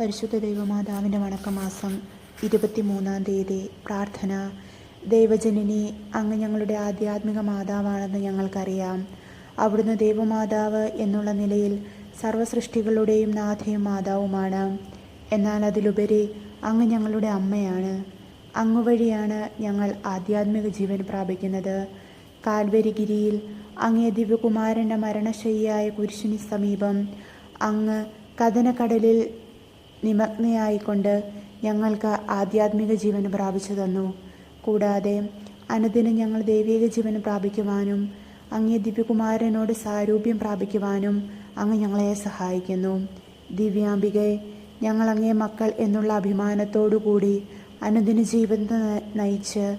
പരിശുദ്ധ ദൈവമാതാവിന്റെ വണക്കമാസം ഇരുപത്തിമൂന്നാം തീയതി പ്രാർത്ഥന. ദൈവജനനി അങ്ങ് ഞങ്ങളുടെ ആധ്യാത്മിക മാതാവാണെന്ന് ഞങ്ങൾക്കറിയാം. അവിടുന്ന് ദൈവമാതാവ് എന്നുള്ള നിലയിൽ സർവസൃഷ്ടികളുടെയും നാഥയും മാതാവുമാണ്. എന്നാൽ അതിലുപരി അങ്ങ് ഞങ്ങളുടെ അമ്മയാണ്. അങ്ങ് വഴിയാണ് ഞങ്ങൾ ആധ്യാത്മിക ജീവൻ പ്രാപിക്കുന്നത്. കാൽവരിഗിരിയിൽ അങ്ങേ ദിവ്യകുമാരന്റെ മരണശയ്യായ കുരിശിന് സമീപം അങ്ങ് കഥനക്കടലിൽ നിമഗ്നയായിക്കൊണ്ട് ഞങ്ങൾക്ക് ആധ്യാത്മിക ജീവൻ പ്രാപിച്ചു തന്നു. കൂടാതെ അനുദിനം ഞങ്ങൾ ദൈവിക ജീവൻ പ്രാപിക്കുവാനും അങ്ങേ ദിവ്യകുമാരനോട് സാരൂപ്യം പ്രാപിക്കുവാനും അങ്ങ് ഞങ്ങളെ സഹായിക്കുന്നു. ദിവ്യാംബികെ ഞങ്ങൾ അങ്ങേ മക്കൾ എന്നുള്ള അഭിമാനത്തോടു കൂടി അനുദിന ജീവിതം നയിച്ച്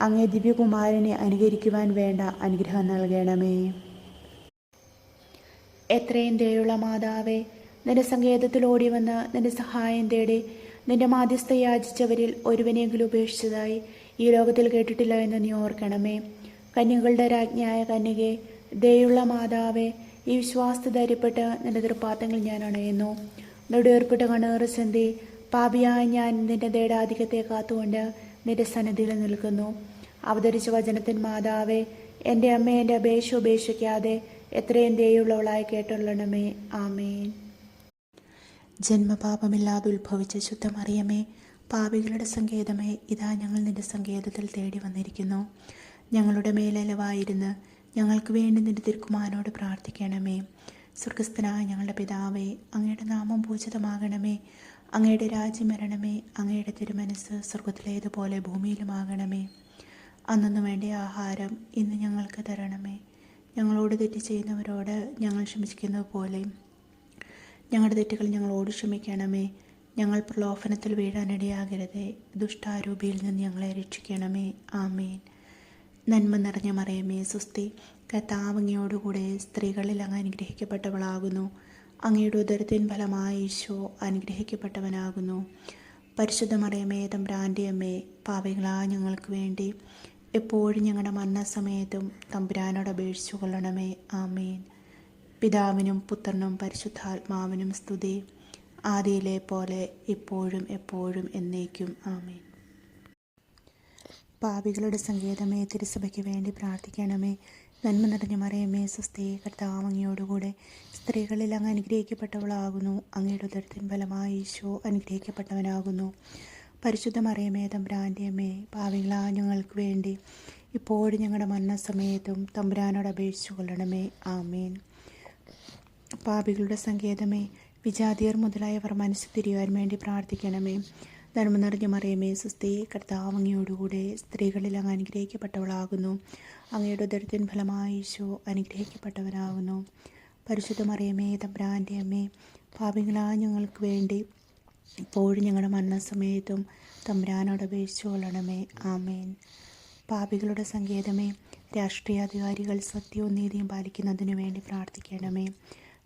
അങ്ങേ ദിവ്യകുമാരനെ അനുകരിക്കുവാൻ വേണ്ട അനുഗ്രഹം നൽകണമേ. എത്രയും ദയുള്ള മാതാവേ നിന്റെ സങ്കേതത്തിൽ ഓടി വന്ന് നിന്റെ സഹായം തേടി നിന്റെ മാധ്യസ്ഥ യാചിച്ചവരിൽ ഒരുവനെങ്കിലും ഉപേക്ഷിച്ചതായി ഈ ലോകത്തിൽ കേട്ടിട്ടില്ല എന്ന് നീ ഓർക്കണമേ. കന്യകളുടെ രാജ്ഞിയായ കന്യകെ ദയുള്ള മാതാവെ ഈ വിശ്വാസത്തെ ധൈര്യപ്പെട്ട് നിന്റെ തൃപ്പാത്തങ്ങൾ ഞാൻ അണയുന്നു. നെടുവേർപ്പെട്ട കണ്ണേറ് സന്ധി പാപിയായ ഞാൻ നിന്റെ ദേടാധികത്തെ കാത്തുകൊണ്ട് നിന്റെ സന്നിധിയിൽ നിൽക്കുന്നു. അവതരിച്ച വചനത്തിൻ മാതാവെ എന്റെ അമ്മ എന്റെ അപേക്ഷ ഉപേക്ഷിക്കാതെ എത്രയും ദയുള്ളവളായി കേട്ടുള്ളണമേ. ആമേൻ. ജന്മപാപമില്ലാതെ ഉത്ഭവിച്ച ശുദ്ധമറിയമേ പാപികളുടെ സങ്കേതമേ ഇതാ ഞങ്ങൾ നിന്റെ സങ്കേതത്തിൽ തേടി വന്നിരിക്കുന്നു. ഞങ്ങളുടെ മേലലവായിരുന്ന് ഞങ്ങൾക്ക് വേണ്ടി നിന്റെ തിരുക്കുമാരനോട് പ്രാർത്ഥിക്കണമേ. സ്വർഗസ്ഥനായ ഞങ്ങളുടെ പിതാവേ അങ്ങയുടെ നാമം പൂജിതമാകണമേ. അങ്ങയുടെ രാജ്യം വരണമേ. അങ്ങയുടെ തിരുമനസ് സ്വർഗത്തിലേതുപോലെ ഭൂമിയിലുമാകണമേ. അന്നൊന്നു വേണ്ട ആഹാരം ഇന്ന് ഞങ്ങൾക്ക് തരണമേ. ഞങ്ങളോട് തെറ്റ് ചെയ്യുന്നവരോട് ഞങ്ങൾ ക്ഷമിക്കുന്നത് പോലെ ഞങ്ങളുടെ തെറ്റുകൾ ഞങ്ങളോട് ക്ഷമിക്കണമേ. ഞങ്ങൾ പ്രലോഭനത്തിൽ വീഴാനിടയാകരുതേ ദുഷ്ടാരൂപിയിൽ നിന്ന് ഞങ്ങളെ രക്ഷിക്കണമേ. ആമേൻ. നന്മ നിറഞ്ഞ മറിയമേ സുസ്തി. കത്താവങ്ങയോടുകൂടെ സ്ത്രീകളിൽ അങ്ങ് അനുഗ്രഹിക്കപ്പെട്ടവളാകുന്നു. അങ്ങയുടെ ഉദരത്തിൻ ഫലമായ ഈശോ അനുഗ്രഹിക്കപ്പെട്ടവനാകുന്നു. പരിശുദ്ധ മറിയമേ തമ്പ്രാന്റെ പാവികളാ ഞങ്ങൾക്ക് വേണ്ടി എപ്പോഴും ഞങ്ങളുടെ മരണസമയത്തും തമ്പുരാനോട് അപേക്ഷിച്ചു കൊള്ളണമേ ആമേൻ. പിതാവിനും പുത്രനും പരിശുദ്ധാത്മാവിനും സ്തുതി. ആദിയിലെ പോലെ ഇപ്പോഴും എപ്പോഴും എന്നേക്കും. ആമേൻ. പാപികളുടെ സങ്കേതമേ തിരുസഭയ്ക്ക് വേണ്ടി പ്രാർത്ഥിക്കണമേ. നന്മ നിറഞ്ഞ മറിയമേ സ്വസ്ഥയെ കർത്താവങ്ങയോടുകൂടെ സ്ത്രീകളിൽ അങ്ങ് അനുഗ്രഹിക്കപ്പെട്ടവളാകുന്നു. അങ്ങയുടെ ഉദരത്തിൻ ഫലമായി ഈശോ അനുഗ്രഹിക്കപ്പെട്ടവനാകുന്നു. പരിശുദ്ധ മറിയമേ തമ്പ്രാന്റെയമ്മേ പാവികളാ ഞങ്ങൾക്ക് വേണ്ടി ഇപ്പോഴും ഞങ്ങളുടെ മരണസമയത്തും തമ്പുരാനോട് അപേക്ഷിച്ചു കൊള്ളണമേ. ആമേൻ. പാപികളുടെ സങ്കേതമേ വിജാതിയർ മുതലായവർ മനസ്സ് തിരിയുവാൻ വേണ്ടി പ്രാർത്ഥിക്കണമേ. നന്മ നിറഞ്ഞ മറിയമേ സുസ്ഥി കർത്താവങ്ങയോടുകൂടെ സ്ത്രീകളിൽ അങ്ങ് അനുഗ്രഹിക്കപ്പെട്ടവളാകുന്നു. അങ്ങയുടെ ഉദരത്തിൻ ഫലമായി ഈശോ അനുഗ്രഹിക്കപ്പെട്ടവനാകുന്നു. പരിശുദ്ധ മറിയമേ തമ്പ്രാന്റെ അമ്മേ പാപികളാ ഞങ്ങൾക്ക് വേണ്ടി ഇപ്പോഴും ഞങ്ങളുടെ മരണസമയത്തും തമ്പ്രാനോട് അപേക്ഷിച്ചു കൊള്ളണമേ. ആമേൻ. പാപികളുടെ സങ്കേതമേ രാഷ്ട്രീയാധികാരികൾ സത്യവും നീതിയും പാലിക്കുന്നതിനു വേണ്ടി പ്രാർത്ഥിക്കണമേ.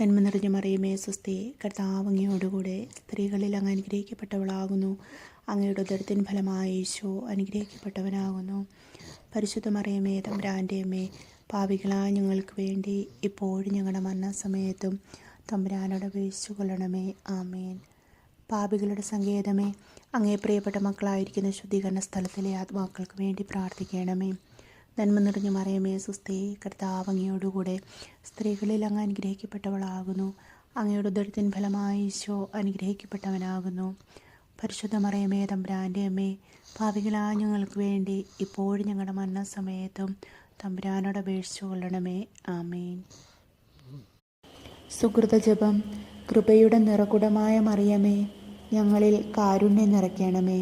നന്മ നിറഞ്ഞ മറിയമേ സ്വസ്തി. കർത്താവങ്ങയോടുകൂടെ സ്ത്രീകളിൽ അങ്ങ് അനുഗ്രഹിക്കപ്പെട്ടവളാകുന്നു. അങ്ങയുടെ ഉദരത്തിൻ ഫലമായ യേശോ അനുഗ്രഹിക്കപ്പെട്ടവനാകുന്നു. പരിശുദ്ധ മറിയമേ തമ്പുരാന്റെ അമ്മേ പാപികളാ ഞങ്ങൾക്ക് വേണ്ടി ഇപ്പോഴും ഞങ്ങളുടെ മരണസമയത്തും തമ്പുരാനോട് അപേക്ഷിച്ചു കൊള്ളണമേ ആമേൻ. പാപികളുടെ സങ്കേതമേ അങ്ങേ പ്രിയപ്പെട്ട മക്കളായിരിക്കുന്ന ശുദ്ധീകരണ സ്ഥലത്തിലെ ആത്മാക്കൾക്ക് വേണ്ടി പ്രാർത്ഥിക്കണമേ. നന്മ നിറഞ്ഞ മറിയമേ സുസ്ഥേ കർത്താവങ്ങയോടുകൂടെ സ്ത്രീകളിൽ അങ്ങ് അനുഗ്രഹിക്കപ്പെട്ടവളാകുന്നു. അങ്ങയുടെ ഉദരത്തിൻ ഫലമായി ഈശോ അനുഗ്രഹിക്കപ്പെട്ടവനാകുന്നു. പരിശുദ്ധ മറിയമേ തമ്പുരാന്റെ അമ്മേ ഭാവികളാ ഞങ്ങൾക്ക് വേണ്ടി ഇപ്പോഴും ഞങ്ങളുടെ മരണസമയത്തും തമ്പുരാനോട് അപേക്ഷിച്ചു കൊള്ളണമേ. ആമേൻ. സുഹൃത ജപം കൃപയുടെ നിറകുടമായ മറിയമേ ഞങ്ങളിൽ കാരുണ്യം നിറയ്ക്കണമേ.